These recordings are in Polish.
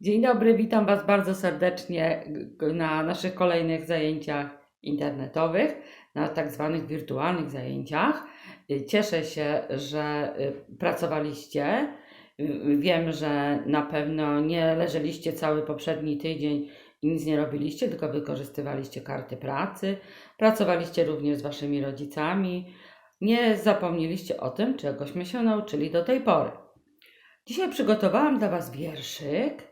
Dzień dobry, witam Was bardzo serdecznie na naszych kolejnych zajęciach internetowych, na tak zwanych wirtualnych zajęciach. Cieszę się, że y, pracowaliście. Wiem, że na pewno nie leżeliście cały poprzedni tydzień i nic nie robiliście, tylko wykorzystywaliście karty pracy. Pracowaliście również z Waszymi rodzicami. Nie zapomnieliście o tym, czegośmy się nauczyli do tej pory. Dzisiaj przygotowałam dla Was wierszyk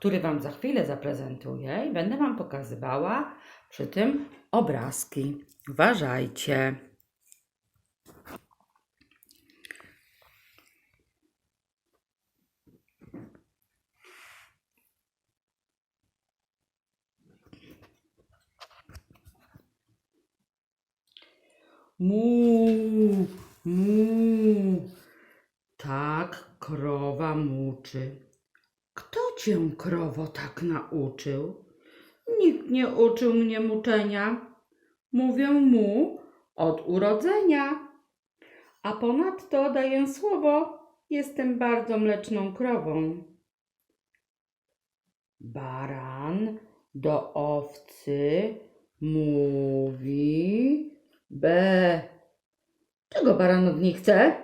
który Wam za chwilę zaprezentuję i będę Wam pokazywała przy tym obrazki. Uważajcie. Mu, mu, tak krowa muczy. Cię, krowo, tak nauczył? Nikt nie uczył mnie muczenia. Mówię mu od urodzenia. A ponadto daję słowo, jestem bardzo mleczną krową. Baran do owcy mówi be. Czego baran od niej chce?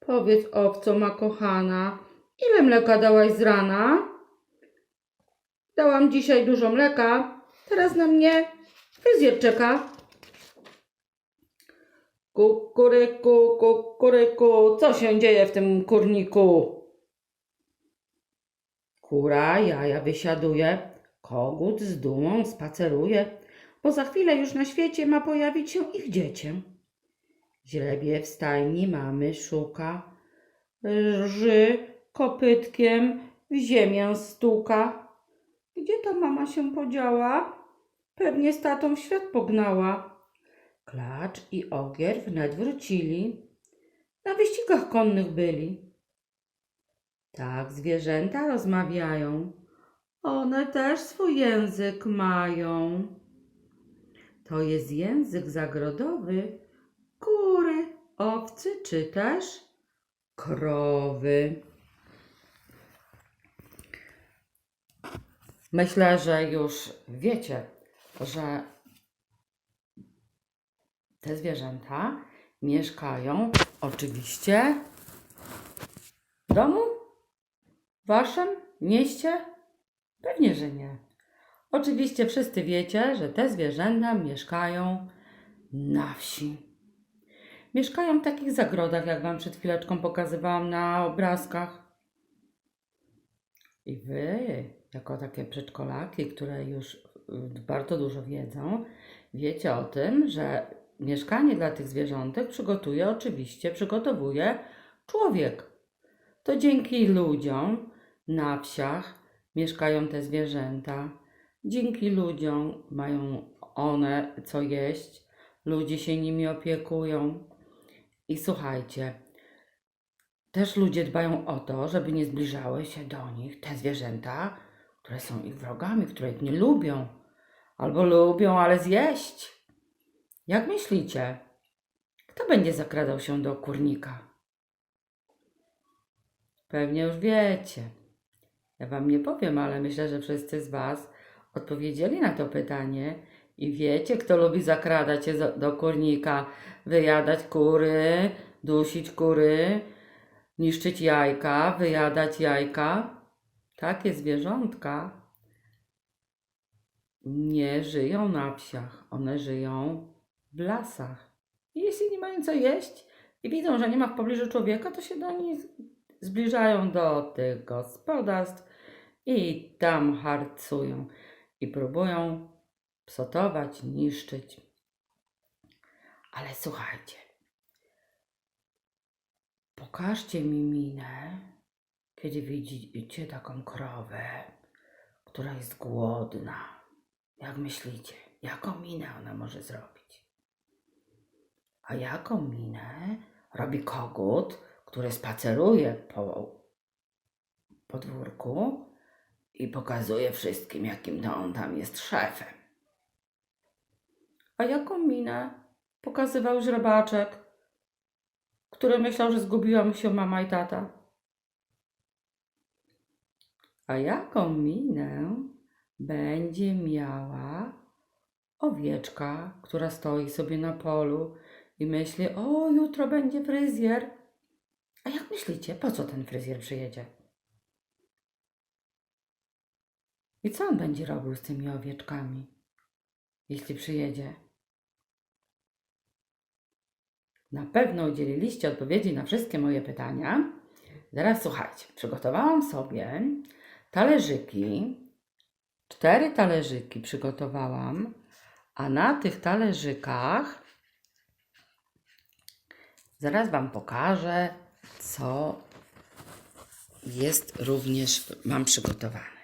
Powiedz, owco ma kochana, Ile mleka dałaś z rana? Dałam dzisiaj dużo mleka. Teraz na mnie fryzjer czeka. Kukuryku, kukuryku, co się dzieje w tym kurniku? Kura jaja wysiaduje, kogut z dumą spaceruje, bo za chwilę już na świecie ma pojawić się ich dziecię. Źrebie w stajni mamy szuka, rży kopytkiem w ziemię stuka. Gdzie ta mama się podziała? Pewnie z tatą w świat pognała. Klacz i ogier wnet wrócili. Na wyścigach konnych byli. Tak zwierzęta rozmawiają. One też swój język mają. To jest język zagrodowy kury, owcy czy też krowy. Myślę, że już wiecie, że te zwierzęta mieszkają oczywiście w domu, waszym mieście? Pewnie, że nie. Oczywiście wszyscy wiecie, że te zwierzęta mieszkają na wsi. Mieszkają w takich zagrodach, jak wam przed chwileczką pokazywałam na obrazkach. I wy, jako takie przedszkolaki, które już y, bardzo dużo wiedzą, wiecie o tym, że mieszkanie dla tych zwierzątek przygotuje oczywiście, przygotowuje człowiek. To dzięki ludziom na wsiach mieszkają te zwierzęta. Dzięki ludziom mają one co jeść, ludzie się nimi opiekują. I słuchajcie, też ludzie dbają o to, żeby nie zbliżały się do nich te zwierzęta, które są ich wrogami, które ich nie lubią, albo lubią, ale zjeść. Jak myślicie, kto będzie zakradał się do kurnika? Pewnie już wiecie. Ja wam nie powiem, ale myślę, że wszyscy z was odpowiedzieli na to pytanie i wiecie, kto lubi zakradać się do kurnika, wyjadać kury, dusić kury, niszczyć jajka, wyjadać jajka. Takie zwierzątka nie żyją na wsiach, one żyją w lasach. I jeśli nie mają co jeść i widzą, że nie ma w pobliżu człowieka, to się do nich zbliżają do tych gospodarstw i tam harcują i próbują psotować, niszczyć. Ale słuchajcie, pokażcie mi minę, kiedy widzicie taką krowę, która jest głodna. Jak myślicie, jaką minę ona może zrobić? A jaką minę robi kogut, który spaceruje po podwórku i pokazuje wszystkim, jakim to on tam jest szefem? A jaką minę pokazywał źrebaczek, który myślał, że zgubiła mu się mama i tata? A jaką minę będzie miała owieczka, która stoi sobie na polu i myśli: O, jutro będzie fryzjer. A jak myślicie, po co ten fryzjer przyjedzie? I co on będzie robił z tymi owieczkami, jeśli przyjedzie? Na pewno udzieliliście odpowiedzi na wszystkie moje pytania. Teraz słuchajcie, przygotowałam sobie talerzyki. Cztery talerzyki przygotowałam, a na tych talerzykach zaraz Wam pokażę, co jest również mam przygotowane.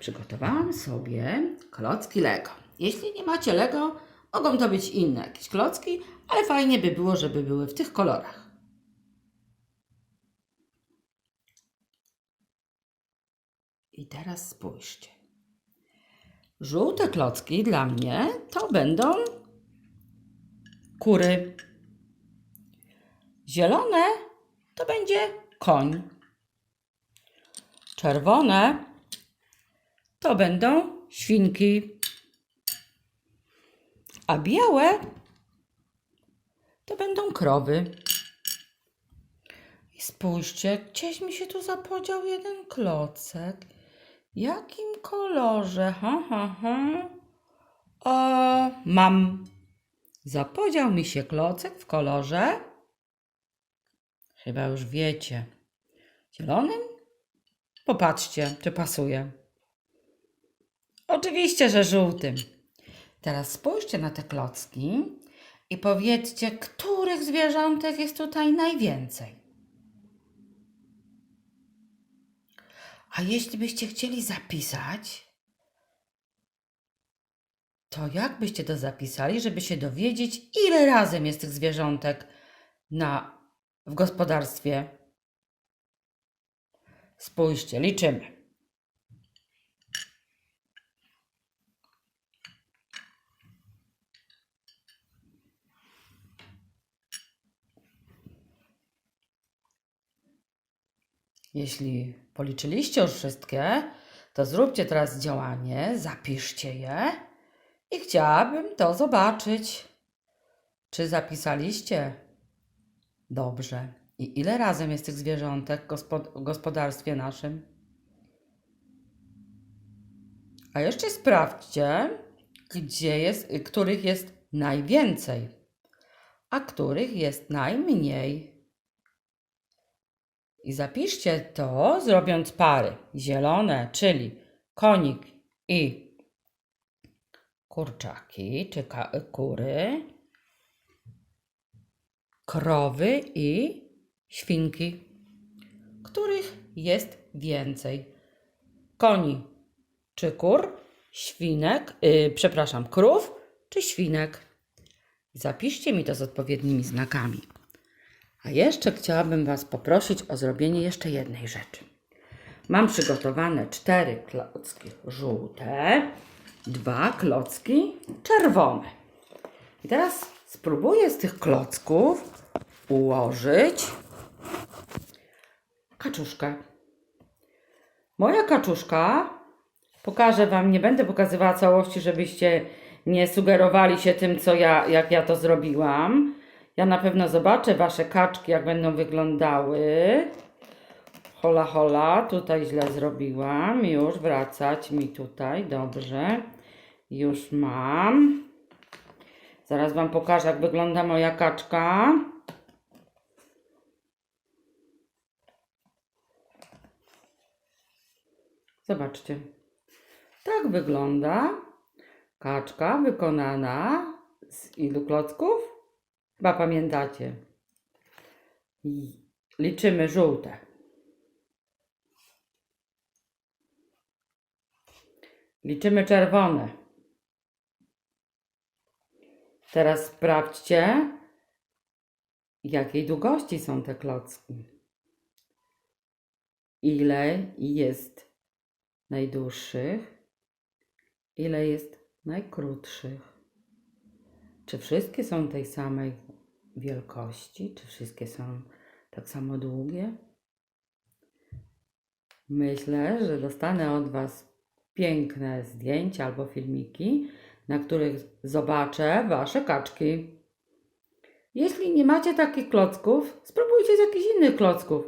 Przygotowałam sobie klocki Lego. Jeśli nie macie Lego, mogą to być inne jakieś klocki, ale fajnie by było, żeby były w tych kolorach. I teraz spójrzcie. Żółte klocki dla mnie to będą kury. Zielone to będzie koń. Czerwone to będą świnki. A białe to będą krowy. I spójrzcie, gdzieś mi się tu zapodział jeden klocek. Jakim kolorze? Ha, ha, ha. O, mam. Zapodział mi się klocek w kolorze. Chyba już wiecie. Zielonym? Popatrzcie, czy pasuje. Oczywiście, że żółtym. Teraz spójrzcie na te klocki i powiedzcie, których zwierzątek jest tutaj najwięcej. A jeśli byście chcieli zapisać, to jak byście to zapisali, żeby się dowiedzieć, ile razem jest tych zwierzątek na, w gospodarstwie? Spójrzcie, liczymy. Jeśli policzyliście już wszystkie, to zróbcie teraz działanie, zapiszcie je i chciałabym to zobaczyć. Czy zapisaliście? Dobrze. I ile razem jest tych zwierzątek w gospodarstwie naszym? A jeszcze sprawdźcie, gdzie jest, których jest najwięcej, a których jest najmniej. I zapiszcie to, zrobiąc pary zielone, czyli konik i kurczaki, czy kury, krowy i świnki, których jest więcej. Koni czy kur, świnek, yy, przepraszam, krów czy świnek. Zapiszcie mi to z odpowiednimi znakami. A jeszcze chciałabym Was poprosić o zrobienie jeszcze jednej rzeczy. Mam przygotowane cztery klocki żółte, dwa klocki czerwone. I teraz spróbuję z tych klocków ułożyć kaczuszkę. Moja kaczuszka, pokażę Wam, nie będę pokazywała całości, żebyście nie sugerowali się tym, co ja, jak ja to zrobiłam. Ja na pewno zobaczę Wasze kaczki, jak będą wyglądały. Hola, hola, tutaj źle zrobiłam. Już wracać mi tutaj, dobrze. Już mam. Zaraz Wam pokażę, jak wygląda moja kaczka. Zobaczcie. Tak wygląda kaczka wykonana z ilu klocków? Chyba pamiętacie. I liczymy żółte. Liczymy czerwone. Teraz sprawdźcie, jakiej długości są te klocki. Ile jest najdłuższych, ile jest najkrótszych. Czy wszystkie są tej samej wielkości? Czy wszystkie są tak samo długie? Myślę, że dostanę od Was piękne zdjęcia albo filmiki, na których zobaczę Wasze kaczki. Jeśli nie macie takich klocków, spróbujcie z jakichś innych klocków.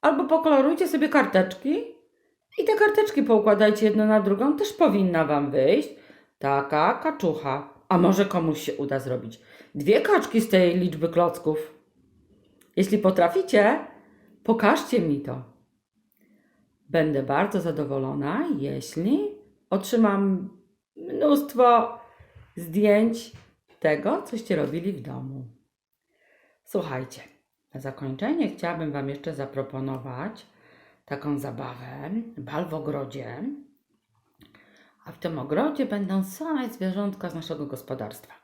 Albo pokolorujcie sobie karteczki i te karteczki poukładajcie jedno na drugą. Też powinna Wam wyjść taka kaczucha. A może komuś się uda zrobić dwie kaczki z tej liczby klocków. Jeśli potraficie, pokażcie mi to. Będę bardzo zadowolona, jeśli otrzymam mnóstwo zdjęć tego, coście robili w domu. Słuchajcie, na zakończenie chciałabym Wam jeszcze zaproponować taką zabawę, bal w ogrodzie. A w tym ogrodzie będą same zwierzątka z naszego gospodarstwa.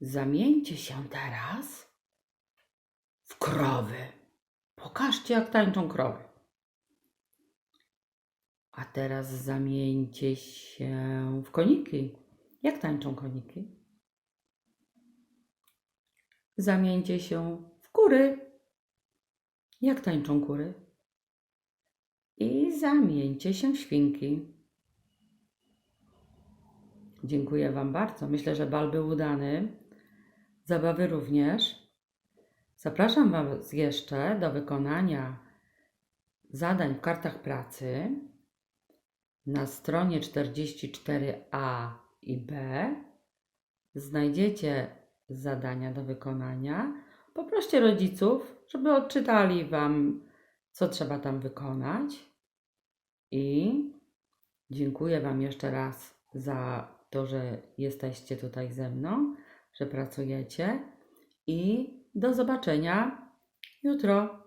Zamieńcie się teraz w krowy. Pokażcie, jak tańczą krowy. A teraz zamieńcie się w koniki. Jak tańczą koniki? Zamieńcie się w kury. Jak tańczą kury? I zamieńcie się w świnki. Dziękuję Wam bardzo. Myślę, że bal był udany. Zabawy również. Zapraszam Was jeszcze do wykonania zadań w kartach pracy na stronie 44a i b. Znajdziecie zadania do wykonania. Poproście rodziców, żeby odczytali Wam, co trzeba tam wykonać. I dziękuję Wam jeszcze raz za to, że jesteście tutaj ze mną, że pracujecie. I do zobaczenia jutro.